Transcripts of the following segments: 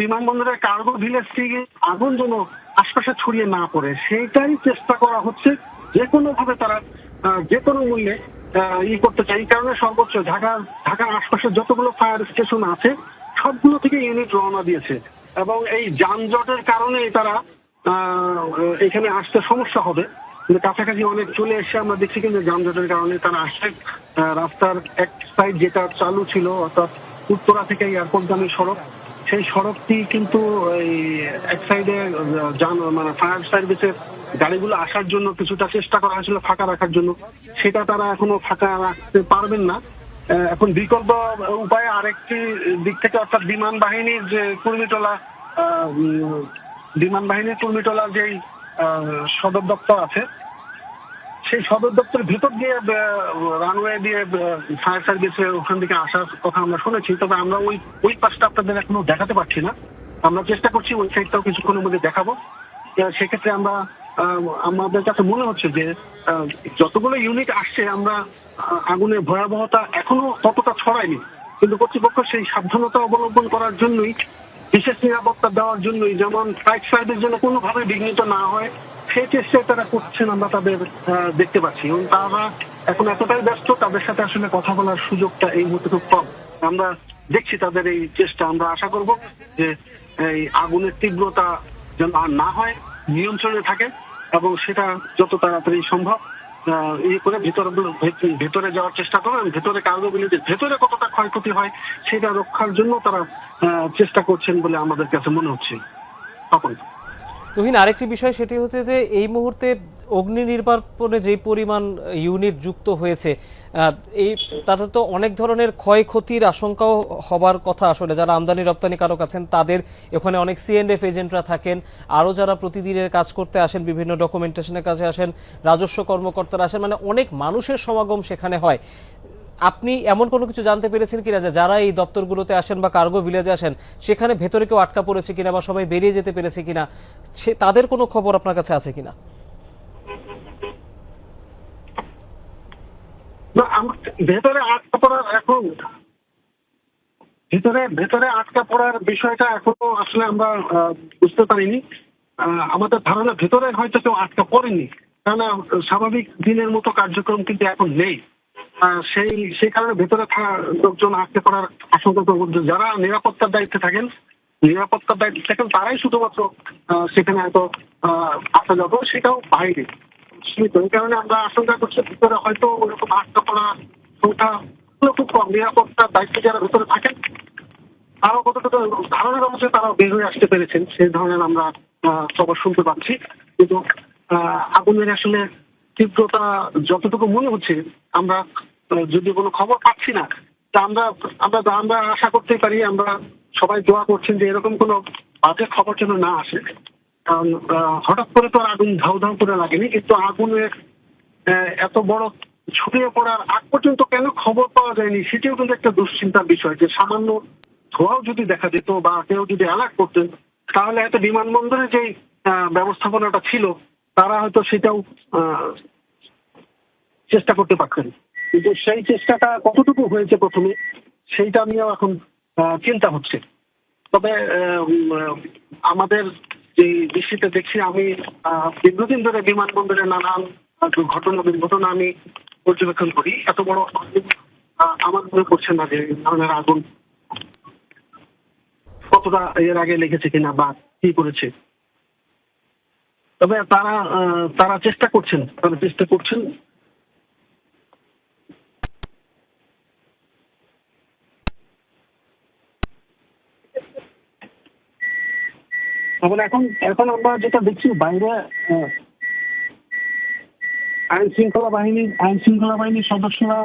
বিমানবন্দরের cargo village থেকে আগুন যেন আশপাশে ছড়িয়ে না পড়ে, সেইটাই চেষ্টা করা হচ্ছে। যে কোনো ভাবে তারা যে কোনো মূল্যে ই করতে চাই কারণে সর্বোচ্চ ঢাকা, ঢাকার আশপাশে যতগুলো ফায়ার স্টেশন আছে, সবগুলো থেকে ইউনিট রওনা দিয়েছে। এবং এই যানজটের কারণে তারা এখানে আসতে সমস্যা হবে। কাছাকাছি অনেক চলে এসে আমরা দেখছি কিন্তু যানজটের কারণে তারা আসছে। রাস্তার এক সাইড যেটা চালু ছিল, অর্থাৎ উত্তরা থেকে এয়ারপোর্টগামী সড়ক সেই সড়কটি কিন্তু এক সাইডে মানে ফায়ার সার্ভিসের গাড়িগুলো আসার জন্য কিছুটা চেষ্টা করা হয়েছিল, ফাঁকা রাখার জন্য। সেটা তারা এখনও ফাঁকা রাখতে পারবেন না। এখন বিকল্প উপায়ে আরেকটি দিক থেকে অর্থাৎ বিমান বাহিনীর যে কুর্মিটোলা বিমান বাহিনীর কুর্মিটোলার যেই সদর দপ্তর আছে সেই সদর দপ্তরের ভিতর দিয়ে রানওয়ে দিয়ে ফায়ার সার্ভিসে ওখান থেকে আসার কথা আমরা শুনেছি, তবে আমরা ওই ওই পাশটা আপনাদের এখনও দেখাতে পারছি না। আমরা চেষ্টা করছি ওই সাইডটাও কিছুক্ষণের মধ্যে দেখাবো। সেক্ষেত্রে আমরা আমাদের কাছে মনে হচ্ছে যে যতগুলো ইউনিট আসছে, আমরা আগুনের ভয়াবহতা এখনও ততটা ছড়ায়নি। কিন্তু কর্তৃপক্ষ সেই সাবধানতা অবলম্বন করার জন্যই, বিশেষ নিরাপত্তা দেওয়ার জন্যই, যেমন ফায়ার সার্ভিস যেন কোনোভাবে বিঘ্নিত না হয় সেই চেষ্টায় তারা করছেন আমরা তাদের দেখতে পাচ্ছি। এবং তারা এখন এতটাই ব্যস্ত, তাদের সাথে আসলে কথা বলার সুযোগটা এই মুহূর্তে খুব কম। আমরা দেখছি তাদের এই চেষ্টা। আমরা আশা করব যে এই আগুনের তীব্রতা যেন আর না হয়, নিয়ন্ত্রণে থাকে, এবং সেটা যত তাড়াতাড়ি সম্ভব ইয়ে করে ভিতরে, ভেতরে যাওয়ার চেষ্টা করে ভেতরে কার্গো বিলিতে ভেতরে কতটা ক্ষয়ক্ষতি হয়, সেটা রক্ষার জন্য তারা চেষ্টা করছেন বলে আমাদের কাছে মনে হচ্ছে। তখন। তুহিন, আরেকটি বিষয় সেটি হচ্ছে যে এই মুহূর্তে অগ্নি নির্বাপনে যে পরিমাণ ইউনিট যুক্ত হয়েছে এই তাতে তো অনেক ধরনের ক্ষয়ক্ষতির আশঙ্কাও হবার কথা আসলে। যারা আমদানি রপ্তানিকারক আছেন, তাদের এখানে অনেক সিএনএফ এজেন্টরা থাকেন, আরও যারা প্রতিদিনের কাজ করতে আসেন, বিভিন্ন ডকুমেন্টেশনের কাজে আসেন, রাজস্ব কর্মকর্তারা আসেন মানে অনেক মানুষের সমাগম সেখানে হয়। আপনি এমন কোনো কিছু জানতে পেরেছেন কিনা যে যারা এই দপ্তরগুলোতে আসেন বা কার্গো ভিলেজে আসেন, সেখানে ভেতরে কেউ আটকা পড়েছে কিনা বা সবাই বেরিয়ে যেতে পেরেছে কিনা, সে তাদের কোনো খবর আপনার কাছে আছে কিনা? ভেতরে আটকা পড়ার এখন, ভেতরে ভেতরে আটকা পড়ার বিষয়টা এখনও আসলে আমরা বুঝতে পারিনি। আমাদের ধারণা ভেতরে হয়তো কেউ আটকা পড়েনি। কেননা, স্বাভাবিক দিনের মতো কার্যক্রম কিন্তু এখন নেই। সেই সেই কারণে ভেতরে লোকজন আটকে পড়ার আশঙ্কা যারা নিরাপত্তার দায়িত্বে থাকেন, নিরাপত্তার দায়িত্বে থাকেন, তারাই শুধুমাত্র সেখানে হয়তো আসা যাব, সেটাও বাইরে সীমিত। এই কারণে আমরা আশঙ্কা করছি, ভিতরে হয়তো ওরকম আটকা পড়া সংখ্যা খুব কম। নিরাপত্তার দায়িত্বে যারা ভিতরে থাকেন, তারাও কতটুকু ধারণার মধ্যে তারা বের হয়ে আসতে পেরেছেন। সেই ধরনের আমরা খবর শুনতে পাচ্ছি। কিন্তু আগুনের আসলে তীব্রতা যতটুকু মনে হচ্ছে, আমরা যদি কোনো খবর পাচ্ছি না, তা আমরা আমরা আমরা আশা করতেই পারি, আমরা সবাই দোয়া করছেন যে এরকম কোনো বাজে খবর যেন না আসে। কারণ হঠাৎ করে তো আগুন ধাউ ধাউ করে লাগেনি, কিন্তু আগুনের এত বড় ছড়িয়ে পড়ার আগ পর্যন্ত কেন খবর পাওয়া যায়নি, সেটিও কিন্তু একটা দুশ্চিন্তার বিষয় যে সামান্য ধোঁয়াও যদি দেখা যেত বা কেউ যদি অ্যালার্ট করতেন, তাহলে হয়তো বিমানবন্দরে যে ব্যবস্থাপনাটা ছিল তারা হয়তো সেটাও চেষ্টা করতে পারতেন। কিন্তু সেই চেষ্টাটা কতটুকু হয়েছে প্রথমে, সেইটা নিয়েও এখন চিন্তা হচ্ছে। তবে আমাদের যে দৃষ্টিতে দেখছি, আমি দীর্ঘদিন ধরে বিমানবন্দরে নানান ঘটনা দুর্ঘটনা আমি পর্যবেক্ষণ করি। এত বড় আমার মনে পড়ছে না যে ধরনের আগুন কতটা এর আগে লেগেছে কিনা বা কি করেছে। তবে তারা তারা চেষ্টা করছেন, তারা চেষ্টা করছেন। এখন এখন আমরা যেটা দেখছি, বাইরে আইন শৃঙ্খলা বাহিনী, আইন শৃঙ্খলা বাহিনীর সদস্যরা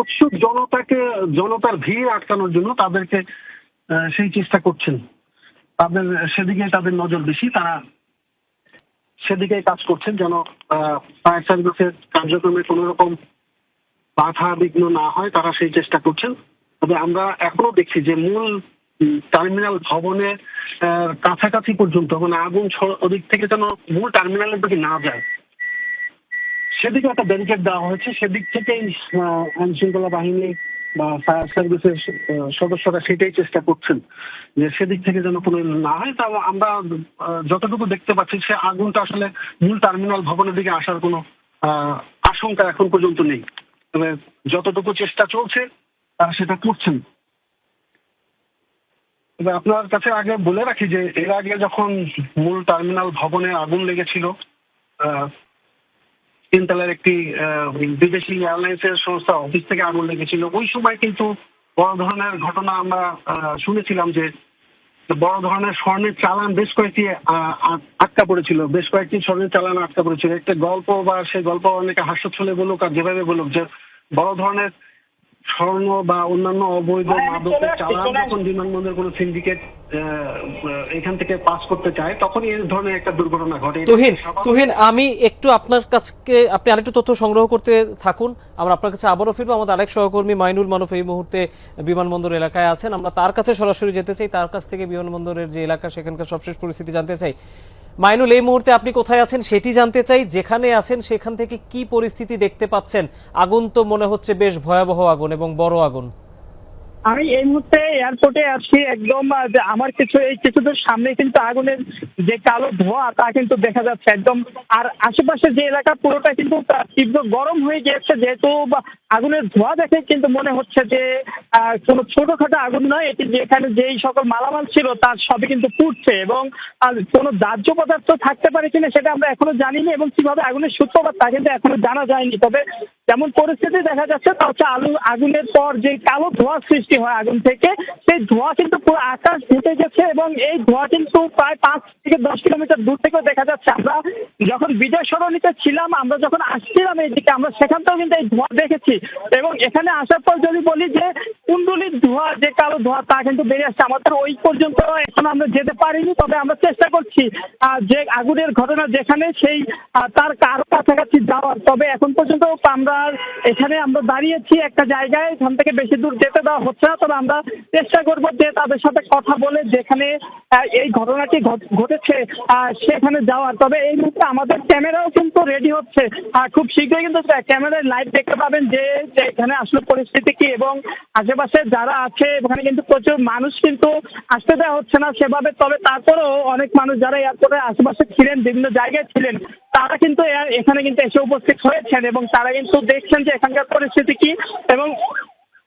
উৎসুক জনতাকে, জনতার ভিড় আটকানোর জন্য তাদেরকে সেই চেষ্টা করছেন। তাদের, সেদিকে তাদের নজর বেশি, তারা সেদিকে কাজ করছেন যেন ফায়ার সার্ভিসের কার্যক্রমে কোনো রকম বাধা বিঘ্ন না হয় তারা সেই চেষ্টা করছেন। তবে আমরা এখনও দেখছি যে মূল টার্মিনাল ভবনের আহ, কাছাকাছি পর্যন্ত মানে আগুন ওদিক থেকে যেন মূল টার্মিনালের দিকে না যায়। সেদিকে একটা ব্যারিকেড দেওয়া হয়েছে সেদিক থেকেই আইন শৃঙ্খলা বাহিনী বা ফায়ার সার্ভিসের সদস্যরা সেটাই চেষ্টা করছেন যে সেদিক থেকে যেন কোনো না হয়। তা আমরা যতটুকু দেখতে পাচ্ছি, সে আগুনটা আসলে মূল টার্মিনাল ভবনের দিকে আসার কোনো আশঙ্কা এখন পর্যন্ত নেই। তবে যতটুকু চেষ্টা চলছে, তারা সেটা করছেন। তবে আপনার কাছে আগে বলে রাখি যে, এর আগে যখন মূল টার্মিনাল ভবনে আগুন লেগেছিল তিনতলার একটি বিদেশি বিদেশি এয়ারলাইন্সের সংস্থা অফিস থেকে আগুন লেগেছিল। ওই সময় কিন্তু বড় ধরনের ঘটনা আমরা শুনেছিলাম যে বড় ধরনের স্বর্ণের চালান বেশ কয়েকটি আটকা পড়েছিল। বেশ কয়েকটি স্বর্ণের চালান আটকা পড়েছিল। একটা গল্প বা সেই গল্প অনেকে হাস্যচ্ছলে বলুক আর যেভাবে বলুক যে বড় ধরনের স্বর্ণ বা অন্যান্য অবৈধ মাদকের চালান যখন বিমানবন্দরের কোনো সিন্ডিকেট এখান থেকে পাস করতে চায় তখনই এই ধরনের একটা দুর্ঘটনা ঘটে। তুহিন তুহিন আমি একটু আপনার কাছে আপনি আরেকটু তথ্য সংগ্রহ করতে থাকুন। আমরা আপনার কাছে আবারও ফিরবো। আমাদের আরেক সহকর্মী মাইনুল মানব এই মুহূর্তে বিমানবন্দর এলাকায় আছেন। আমরা তার কাছে সরাসরি যেতে চাই। তার কাছ থেকে বিমানবন্দরের যে এলাকা সেখানকার সবশেষ পরিস্থিতি জানতে চাই। মাইনুল, এই মুহূর্তে আপনি কোথায় আছেন সেটি জানতে চাই। যেখানে আছেন সেখান থেকে কি পরিস্থিতি দেখতে পাচ্ছেন? আগুন তো মনে হচ্ছে বেশ ভয়াবহ আগুন এবং বড় আগুন। আমি এই মুহূর্তে এয়ারপোর্টে আছি, একদম আমার কিছু, এই কিছুদের সামনে কিন্তু আগুনের যে কালো ধোঁয়া, তা কিন্তু দেখা যাচ্ছে একদম। আর আশেপাশে যে এলাকা, পুরোটা কিন্তু তীব্র গরম হয়ে গিয়েছে, যেহেতু আগুনের ধোঁয়া দেখে কিন্তু মনে হচ্ছে যে কোনো ছোটখাটো আগুন নয়। এটি যেখানে যেই সকল মালামাল ছিল তার সবই কিন্তু পুড়ছে এবং কোনো দাহ্য পদার্থ থাকতে পারে কিনা সেটা আমরা এখনও জানিনি এবং কীভাবে আগুনের সূত্রপাত তা কিন্তু এখনও জানা যায়নি। তবে যেমন পরিস্থিতি দেখা যাচ্ছে, তা হচ্ছে আলু, আগুনের পর যে কালো ধোঁয়া সৃষ্টি হয় আগুন থেকে। সেই ধোঁয়া কিন্তু পুরো আকাশ ঢুকে গেছে এবং এই ধোঁয়া কিন্তু প্রায় পাঁচ থেকে দশ কিলোমিটার দূর থেকেও দেখা যাচ্ছে। আমরা যখন বিজয় সরণিতে ছিলাম, আমরা যখন আসছিলাম এইদিকে, আমরা সেখানটাও কিন্তু এই ধোঁয়া দেখেছি। এবং এখানে আসার পর যদি বলি যে কুণ্ডলির ধোঁয়া, যে কালো ধোঁয়া, তা কিন্তু বেরিয়ে আসছে। আমাদের ওই পর্যন্ত এখন আমরা যেতে পারিনি, তবে আমরা চেষ্টা করছি যে আগুনের ঘটনা যেখানে, সেই তার কারও কাছাকাছি যাওয়ার। তবে এখন পর্যন্ত আমরা এখানে আমরা দাঁড়িয়েছি একটা জায়গায়, এখান থেকে বেশি দূর যেতে দেওয়া হচ্ছে না, তবে আমরা চেষ্টা করব যে তাদের সাথে কথা বলে যেখানে এই ঘটনাটি ঘটেছে সেখানে যাওয়ার। তবে এই মুহূর্তে আমাদের ক্যামেরাও কিন্তু রেডি হচ্ছে খুব শীঘ্রই কিন্তু ক্যামেরায় লাইভ দেখতে পাবেন যে যে এখানে আসলে পরিস্থিতি কি এবং আশেপাশে যারা আছে, ওখানে কিন্তু প্রচুর মানুষ কিন্তু আসতে দেওয়া হচ্ছে না সেভাবে। তবে তারপরেও অনেক মানুষ যারা এয়ারপোর্টের আশেপাশে ছিলেন, বিভিন্ন জায়গায় ছিলেন, তারা কিন্তু এখানে কিন্তু এসে উপস্থিত হয়েছেন এবং তারা কিন্তু দেখছেন যে এখানকার পরিস্থিতি কি এবং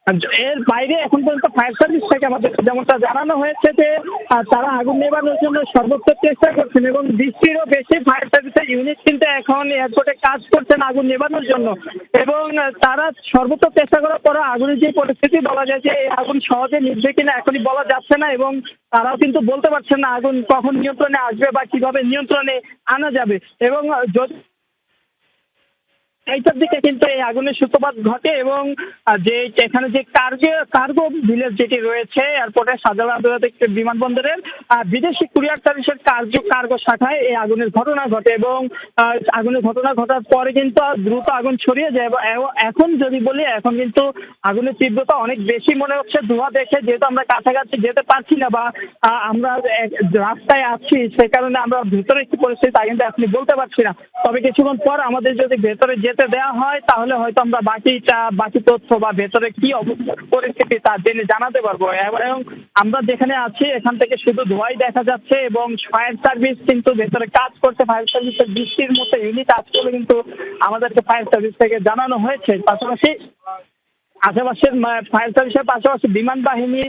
এর বাইরে এখন পর্যন্ত ফায়ার সার্ভিস থেকে আমাদের যেমনটা জানানো হয়েছে যে তারা আগুন নেবানোর জন্য সর্বোচ্চ চেষ্টা করছেন এবং বৃষ্টিরও বেশি ফায়ার সার্ভিসের ইউনিট কিন্তু এখন এয়ারপোর্টে কাজ করছেন আগুন নেবানোর জন্য। এবং তারা সর্বোচ্চ চেষ্টা করার পর আগুনের যে পরিস্থিতি বলা যায় যে, এই আগুন সহজে নিভবে কিনা এখনই বলা যাচ্ছে না এবং তারাও কিন্তু বলতে পারছেন না আগুন কখন নিয়ন্ত্রণে আসবে বা কীভাবে নিয়ন্ত্রণে আনা যাবে। এবং যদি এইটার দিকে কিন্তু এই আগুনের সূত্রপাত ঘটে এবং যে এখানে যে কার্গো কার্গো ভিলেজ যেটি রয়েছে এয়ারপোর্টের শাহজালাল আন্তর্জাতিক বিমানবন্দরের বিদেশি কুরিয়ার সার্ভিসের কার্গো কার্গো শাখায় এই আগুনের ঘটনা ঘটে এবং আগুনের ঘটনা ঘটার পরে কিন্তু দ্রুত আগুন ছড়িয়ে যায় এবং এখন যদি বলি, এখন কিন্তু আগুনের তীব্রতা অনেক বেশি মনে হচ্ছে, ধোঁয়া দেখে যেহেতু আমরা কাছাকাছি যেতে পারছি না বা আমরা রাস্তায় আছি, সে কারণে আমরা ভেতরে কি পরিস্থিতি তা কিন্তু এখনই বলতে পারছি না। তবে কিছুক্ষণ পর আমাদের যদি ভেতরে যেতে দেওয়া হয়, তাহলে হয়তো আমরা বাকিটা বাকি তথ্য বা ভেতরে কি পরিস্থিতি তা জেনে জানাতে পারব। এবং আমরা যেখানে আছি, এখান থেকে শুধু ধোঁয়াই দেখা যাচ্ছে এবং ফায়ার সার্ভিস কিন্তু ভেতরে কাজ করছে। ফায়ার সার্ভিসের বৃষ্টির মতো ইউনিট করে কিন্তু আমাদেরকে ফায়ার সার্ভিস থেকে জানানো হয়েছে। পাশাপাশি আশেপাশের ফায়ার সার্ভিসের পাশাপাশি বিমান বাহিনী